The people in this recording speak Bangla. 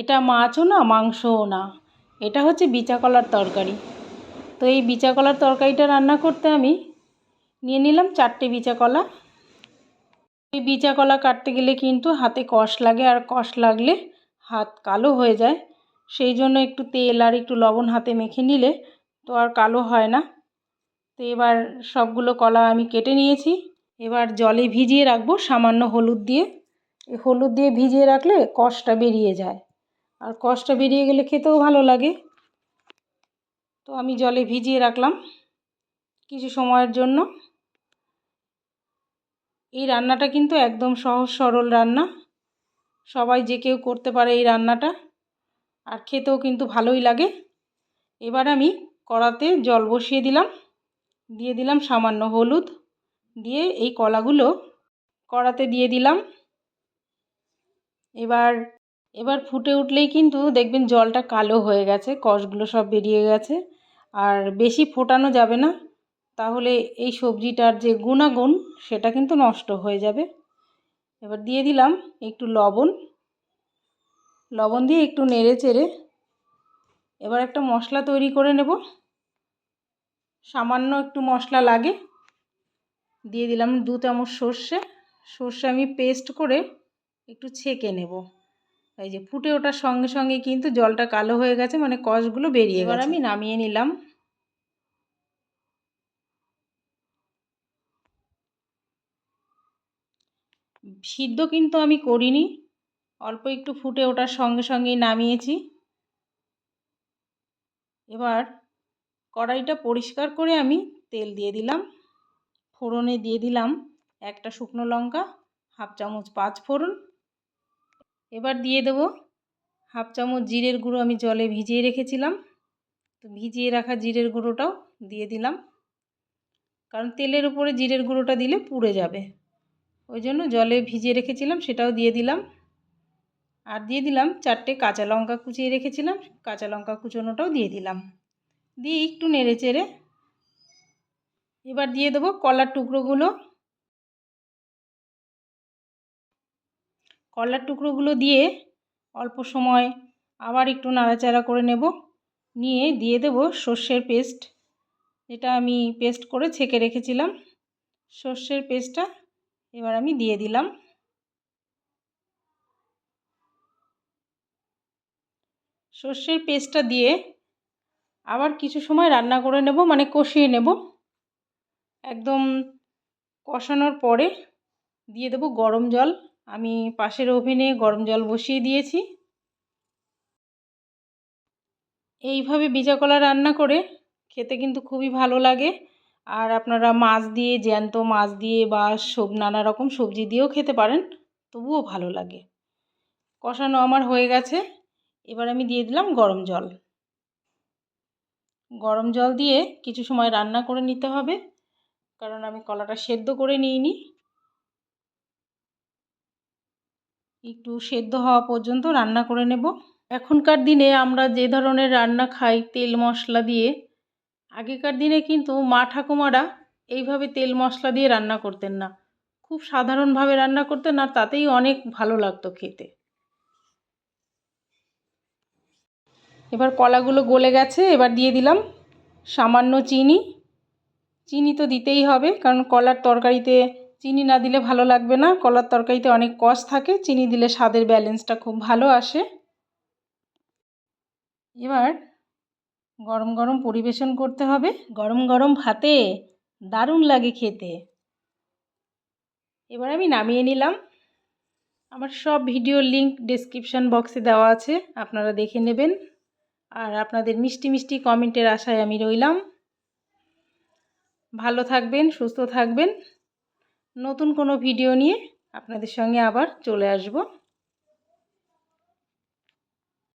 এটা মাছও না, মাংসও না। এটা হচ্ছে বিচা কলার তরকারি। তো এই বিচা কলার তরকারিটা রান্না করতে আমি নিয়ে নিলাম চারটে বিচা কলা। এই বিচা কলা কাটতে গেলে কিন্তু হাতে কষ লাগে, আর কষ লাগলে হাত কালো হয়ে যায়। সেই জন্য একটু তেল আর একটু লবণ হাতে মেখে নিলে তো আর কালো হয় না। তো এবার সবগুলো কলা আমি কেটে নিয়েছি। এবার জলে ভিজিয়ে রাখব সামান্য হলুদ দিয়ে। হলুদ দিয়ে ভিজিয়ে রাখলে কষটা বেরিয়ে যায়। আর কষটা বেরিয়ে গেলে খেতেও ভালো লাগে। তো আমি জলে ভিজিয়ে রাখলাম কিছু সময়ের জন্য। এই রান্নাটা কিন্তু একদম সহজ সরল রান্না। সবাই যে কেউ করতে পারে এই রান্নাটা। আর খেতেও কিন্তু ভালোই লাগে। এবার আমি কড়াতে জল বসিয়ে দিলাম। দিয়ে দিলাম সামান্য হলুদ। দিয়ে এই কলাগুলো কড়াতে দিয়ে দিলাম। এবার এবার ফুটে উঠলেই কিন্তু দেখবেন জলটা কালো হয়ে গেছে, কষগুলো সব বেরিয়ে গেছে। আর বেশি ফোটানো যাবে না, তাহলে এই সবজিটার যে গুণাগুণ, সেটা কিন্তু নষ্ট হয়ে যাবে। এবার দিয়ে দিলাম একটু লবণ। লবণ দিয়ে একটু নেড়ে চেড়ে এবার একটা মশলা তৈরি করে নেব। সামান্য একটু মশলা লাগে। দিয়ে দিলাম দু চামচ সর্ষে। সর্ষে আমি পেস্ট করে একটু ছেঁকে নেব। এই যে ফুটে ওঠার সঙ্গে সঙ্গে কিন্তু জলটা কালো হয়ে গেছে মানে কষগুলো বেরিয়ে এবার আমি নামিয়ে নিলাম। সিদ্ধ কিন্তু আমি করিনি অল্প একটু ফুটে ওঠার সঙ্গে সঙ্গেই নামিয়েছি। এবার কড়াইটা পরিষ্কার করে আমি তেল দিয়ে দিলাম ফোড়নে দিয়ে দিলাম একটা শুকনো লঙ্কা হাফ চামচ পাঁচ ফোড়ন এবার দিয়ে দেবো হাফ চামচ জিরের গুঁড়ো আমি জলে ভিজিয়ে রেখেছিলাম। তো ভিজিয়ে রাখা জিরের গুঁড়োটাও দিয়ে দিলাম। কারণ তেলের উপরে জিরের গুঁড়োটা দিলে পুড়ে যাবে। ওই জন্য জলে ভিজিয়ে রেখেছিলাম, সেটাও দিয়ে দিলাম। আর দিয়ে দিলাম চারটে কাঁচা লঙ্কা কুচিয়ে রেখেছিলাম, কাঁচা লঙ্কা কুচোনোটাও দিয়ে দিলাম। দিয়ে একটু নেড়ে চেড়ে এবার দিয়ে দেবো কলার টুকরোগুলো। কলার টুকরোগুলো দিয়ে অল্প সময় আবার একটু নাড়াচাড়া করে নেব। নিয়ে দিয়ে দেব সর্ষের পেস্ট। যেটা আমি পেস্ট করে ছেঁকে রেখেছিলাম। সর্ষের পেস্টটা এবার আমি দিয়ে দিলাম। সর্ষের পেস্টটা দিয়ে আবার কিছু সময় রান্না করে নেব মানে কষিয়ে নেব। একদম কষানোর পরে দিয়ে দেবো গরম জল। আমি পাশের ওভেনে গরম জল বসিয়ে দিয়েছি। এইভাবে বিচা কলা রান্না করে খেতে কিন্তু খুবই ভালো লাগে। আর আপনারা মাছ দিয়ে, জ্যান্ত মাছ দিয়ে বা সব, নানা রকম সবজি দিয়েও খেতে পারেন, তবুও ভালো লাগে। কষানো আমার হয়ে গেছে। এবার আমি দিয়ে দিলাম গরম জল। গরম জল দিয়ে কিছু সময় রান্না করে নিতে হবে। কারণ আমি কলাটা সেদ্ধ করে নিইনি। একটু সেদ্ধ হওয়া পর্যন্ত রান্না করে নেব। এখনকার দিনে আমরা যে ধরনের রান্না খাই, তেল মশলা দিয়ে, আগেকার দিনে কিন্তু মা ঠাকুমারা এইভাবে তেল মশলা দিয়ে রান্না করতেন না। খুব সাধারণভাবে রান্না করতেন আর তাতেই অনেক ভালো লাগতো খেতে। এবার কলাগুলো গলে গেছে, এবার দিয়ে দিলাম সামান্য চিনি। চিনি তো দিতেই হবে, কারণ কলার তরকারিতে চিনি না দিলে ভালো লাগবে না। কলার তরকারিতে অনেক কষ থাকে। চিনি দিলে স্বাদের ব্যালেন্সটা খুব ভালো আসে। এবার গরম গরম পরিবেশন করতে হবে। গরম গরম ভাতে দারুণ লাগে খেতে। এবার আমি নামিয়ে নিলাম। আমার সব ভিডিওর লিঙ্ক ডিসক্রিপশান বক্সে দেওয়া আছে। আপনারা দেখে নেবেন। আর আপনাদের মিষ্টি মিষ্টি কমেন্টের আশায় আমি রইলাম। ভালো থাকবেন, সুস্থ থাকবেন। নতুন কোনো ভিডিও নিয়ে আপনাদের সঙ্গে আবার চলে আসব।